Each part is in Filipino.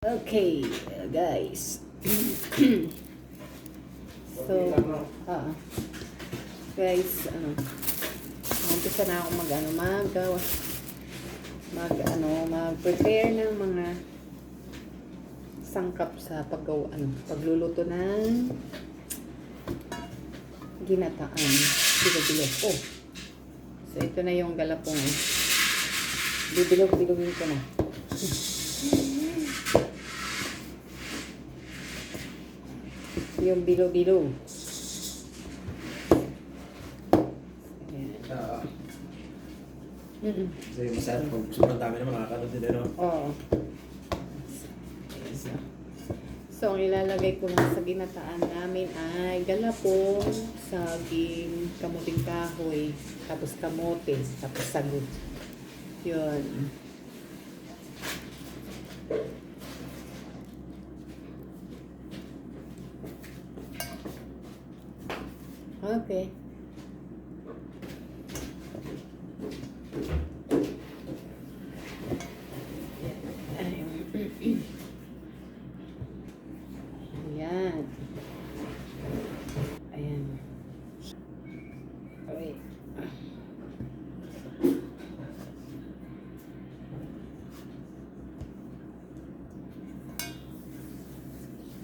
Okay, uh, guys. so, ah, guys, ano, umpisa na ako mag, ano, mag, uh, mag, ano, mag-prepare ng mga sangkap sa paggawa, ano, pagluluto ng ginataan. Bilo-bilo. Oh. So, ito na yung galapong. Bibilog-bilogin ko na. Yung bilo-bilo. Ayan. Ah, Mm-mm. kasi masaya pag sobrang dami naman nakakanood din ano. Oo. So, so, ang ilalagay ko lang sa ginataan namin ay galapong, saging, kamuting kahoy, tapos kamote, tapos sagut. Yun. Okay. Ayan. Ayan. Okay.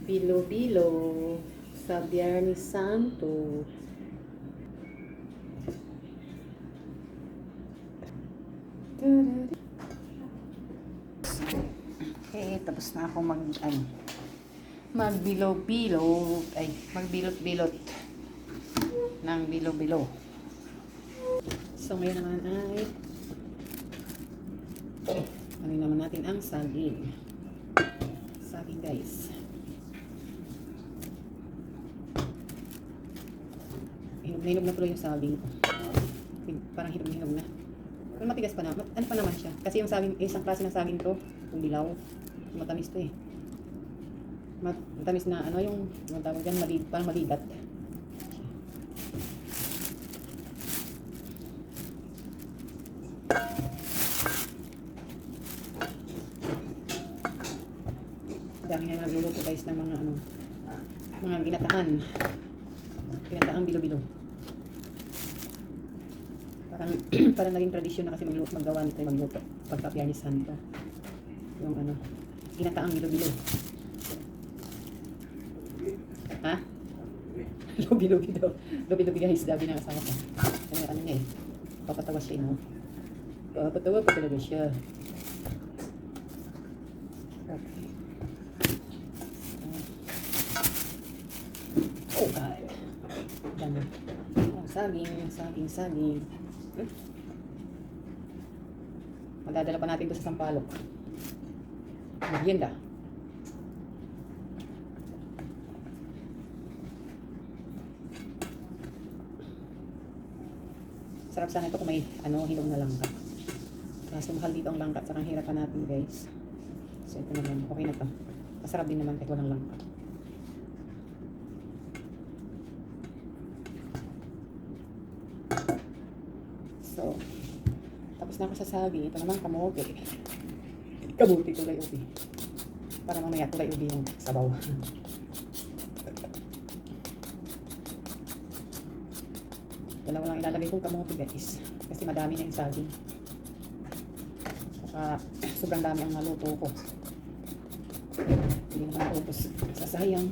Bilo-bilo sa Biyernes Santo. Okay, tapos na ako mag, ano, magbilo-bilo, ay, magbilot-bilot ng bilo-bilo. So, ngayon naman ay, ano naman natin ang saging. Saging, guys. Hinog na na tuloy yung saging. Parang hinog na hinog na. Pero matigas pa na. Ano pa naman siya? Kasi yung saging, isang klase ng saging to, yung dilaw. Matamis to eh. Mat matamis na ano yung ano tawag dyan, malid, parang malidat. Dami na nagluluto guys ng mga ano, mga ginatahan. Ginatahan bilo-bilo. Parang, parang naging tradisyon na kasi magluto, maggawa nito yung magluto. Pagka Biyernes Santo. Yung ano, ginataang bilo-bilo. Ha? Lubi-lubi daw. Lubi-lubi guys, dabi ng ko. Ano, ano niya eh. Papatawa siya, no? Papatawa pa talaga siya. Oh, God. Dami. Oh, saging, saging, saging. Hmm? Madadala pa natin ito sa Sampalok. Merienda. Sarap sana ito kung may ano, hilong na langka. Kaso mahal dito ang langka at saka hirapan natin guys. So ito naman, okay na to. Masarap din naman kahit walang langka. So, tapos na ako sa saging. Ito naman kamote. Kamote kulay ubi. Para mamaya kulay ubi yung sabaw. Dalawa lang ilalagay kong kamote guys. Kasi madami na yung saging. Saka sobrang dami ang naluto ko. Hindi naman naubos. Sasayang.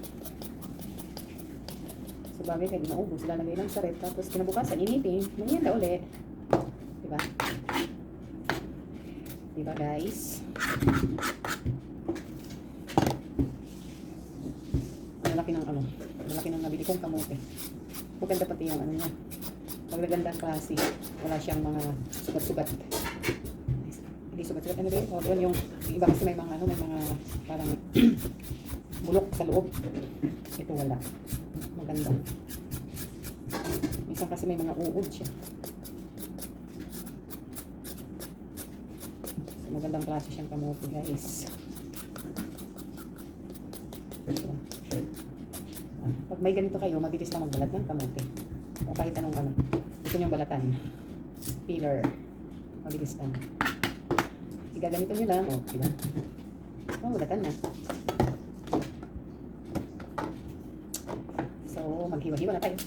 So bagay kahit naubos, lalagay lang sa rep. Tapos kinabukasan, initin. Mangyanda uli. Diba? Diba guys? Ang laki ng ano, ang laki ng nabili kong kamote. Maganda pati yung ano niya. Magaganda klase. Wala siyang mga sugat-sugat. Hindi sugat-sugat. Ano ba? O, yun yung iba kasi may mga ano, may mga parang bulok sa loob. Ito wala. Maganda. Minsan kasi may mga uod siya. Magandang klase siyang kamote guys. Ito. Pag may ganito kayo, mabilis lang magbalat ng kamote. O kahit anong ano. Gusto niyong balatan. Peeler. Mabilis lang. Igaganito nyo lang. O, diba? Oh, ulatan na. So, maghiwa-hiwa na tayo.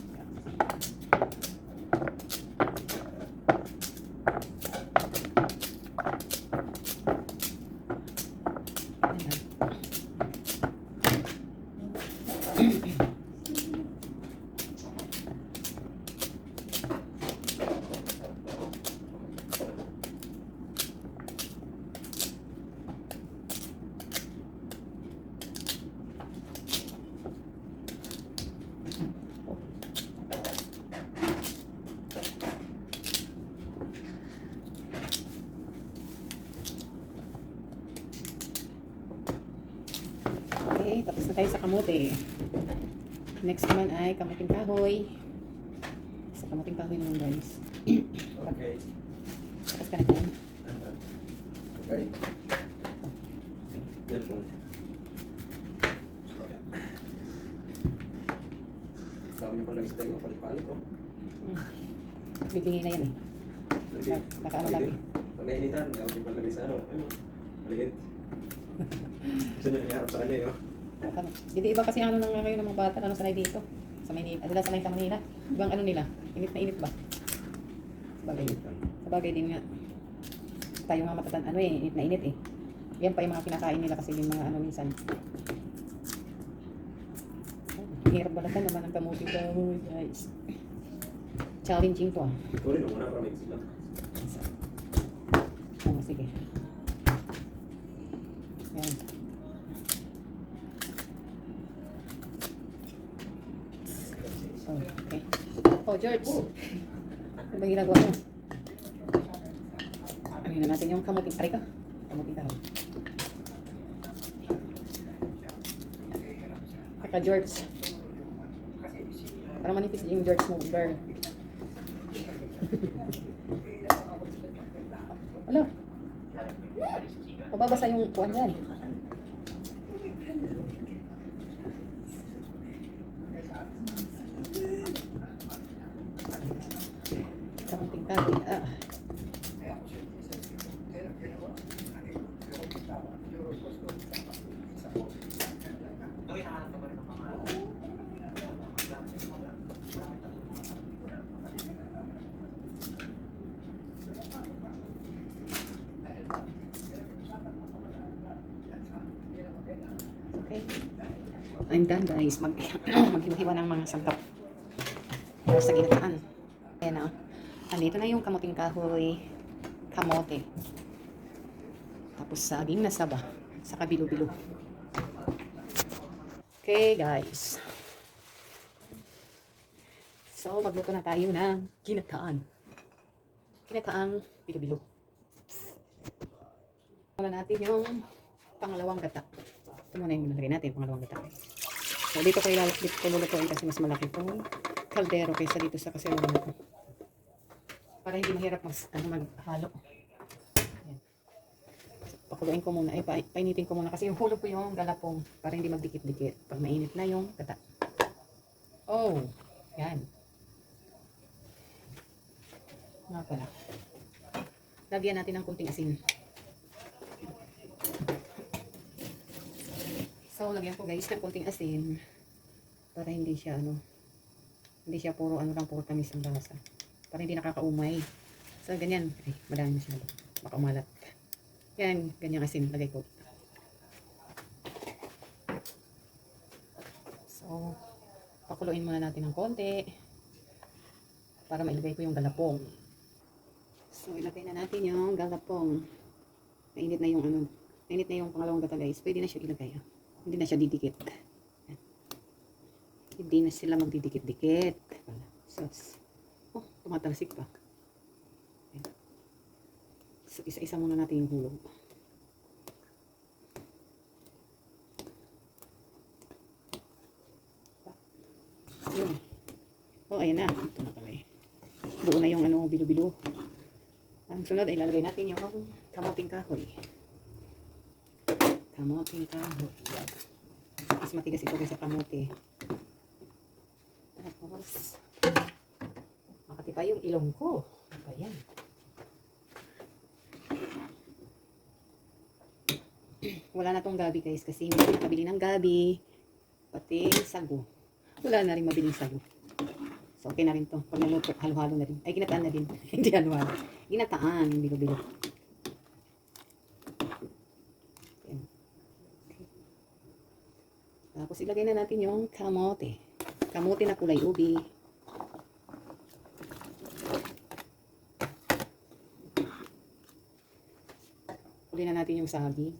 Tayo sa kamote. Next naman ay kamuting kahoy. Sa kamuting kahoy naman guys. Okay. Tapos ka na dyan. Okay. Yan po. Sabi niyo pala isda yung palit-palit ko. Bibingin na yan eh. Nag- Nakaano lagi. Pag nainitan, ako palagay sa ano. Ano? Maliit. Gusto niya nangyarap sa kanya yun. Hindi iba kasi ano nang ngayon ng mga bata ano sanay dito. Sa Maynila, sila sanay sa Manila. Ibang ano nila, init na init ba? Sabagay. Sabagay din nga. Tayo nga matatan ano eh, init na init eh. Yan pa yung mga kinakain nila kasi yung mga ano minsan. Hirap balatan naman ang kamuti ko, guys. Challenging to ah. Ikaw rin, muna para may sila. Oh, sige. Yan. Okay. Oh, George. Ano ba ginagawa mo? Ano na natin yung kamuting pare ka? Kamuting kahoy. Kaka George. Parang manipis yung George mo, girl. Wala. Mababasa yung kuwan dyan. Kamuting kahoy. Ah. Okay. I'm done guys. Mag maghiwa-hiwa ng mga sangkap. Para sa ginataan. Ayan na. Andito na yung kamuting kahoy. Kamote. Tapos saging na saba. Sa kabilo-bilo. Okay guys. So magluto na tayo ng ginataan. Ginataang bilo-bilo. Wala natin yung pangalawang gata. Ito muna yung nalagay natin, pangalawang gata. So, dito ko ilalak dito ko lulutuin kasi mas malaki itong kaldero kaysa dito sa kaserola na to. Para hindi mahirap mas, ano, maghalo. Ayan. Pakuluin ko muna. Ay, pa, painitin ko muna kasi yung hulog ko yung galapong para hindi magdikit-dikit. Pag mainit na yung gata. Oh, yan. Nga pala. Lagyan natin ng kunting asin. So, lagyan ko guys ng konting asin para hindi siya ano, hindi siya puro ano lang, puro tamis ang lasa. Para hindi nakakaumay. So, ganyan. Ay, madami masyado. Baka umalat. Yan, ganyang asin. Lagay ko. So, pakuluin muna natin ng konti para mailagay ko yung galapong. So, ilagay na natin yung galapong. Mainit na yung ano, mainit na yung pangalawang gata guys. Pwede na siya ilagay. Ah. Hindi na siya didikit. Yan. Hindi na sila magdidikit-dikit. Sus. Oh, tumatalsik pa. So, isa-isa muna natin yung hulog. Oh, ayan na. Ito na pala eh. Buo na yung ano, bilo-bilo. Ang sunod ay lalagay natin yung kamuting kahoy. Kamote kahoy. Mas matigas ito kaysa kamote. Tapos, makati pa yung ilong ko. Ano ba yan? wala na tong gabi guys kasi hindi na nakabili ng gabi. Pati sago. Wala na rin mabiling sago. So, okay na rin to. Pag naluto, halo-halo na rin. Ay, ginataan na din. Hindi halo-halo. Ginataan, yung bilo-bilo. Ayan. Okay. Tapos, ilagay na natin yung kamote. Kamote na kulay ubi. Uli na natin yung sagi.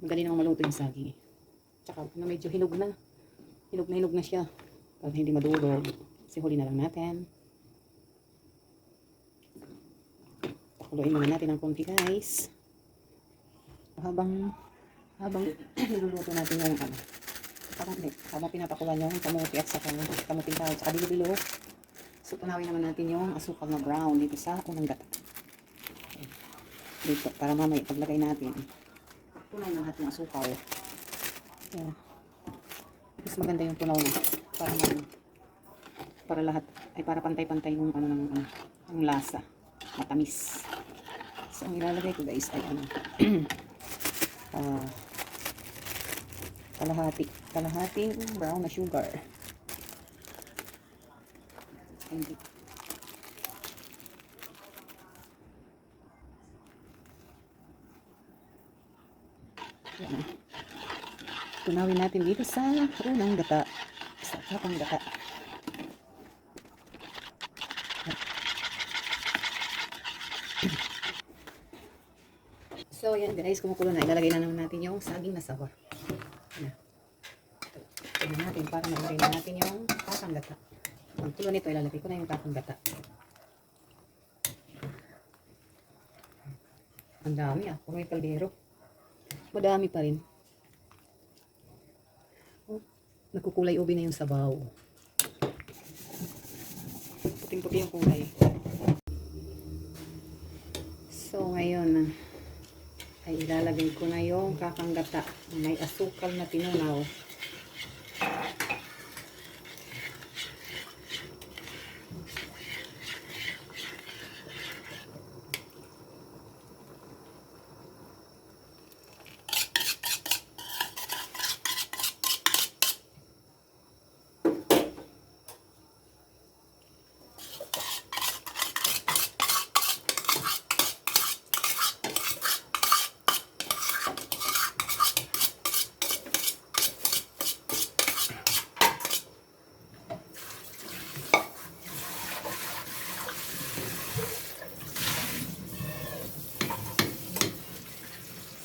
Madali nang maluto yung sagi. Tsaka, na medyo hinog na. Hinog na hinog na siya. Para hindi madurog. Kasi huli na lang natin. Pakuluin muna natin ng konti guys. Habang habang niluluto natin yung ano. Hindi, habang pinapakuluan yung kamuti at saka kamuting tawag at saka bilo-bilo. So, tunawin naman natin yung asukal na brown dito sa unang gata. Dito, para mamaya paglagay natin. Tunay ng ating asukal. Yan. Mas maganda yung tunaw na para para lahat ay para pantay-pantay yung ano ng ano, ang lasa. Matamis. So ang ilalagay ko guys ay ano ah kalahati kalahating brown na sugar. Hindi. Yan. Tunawin natin dito sa unang gata. Sa kapang gata. So, yan guys, kumukulo na. Ilalagay na naman natin yung saging na sawa. Yan. Tignan natin para na natin yung kakang gata. Ang tulo nito, ilalagay ko na yung kakang gata. Ang dami ah, kung may kaldero. Madami pa rin. Oh, nagkukulay ubi na yung sabaw. Puting-puti yung kulay. So, ngayon, ay ilalagay ko na yung kakanggata. May asukal na tinunaw.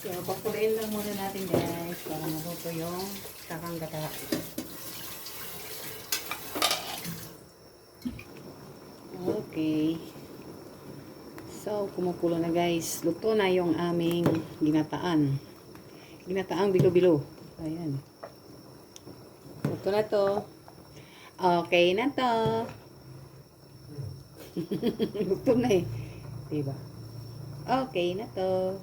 So, pakuliin lang muna natin guys para maluto yung kakanggata. Okay. So, kumukulo na guys. Luto na yung aming ginataan. Ginataang bilo-bilo. Ayan. Luto na to. Okay na to. Luto na eh. Diba? Okay na to.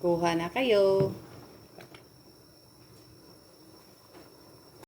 Kuha na kayo.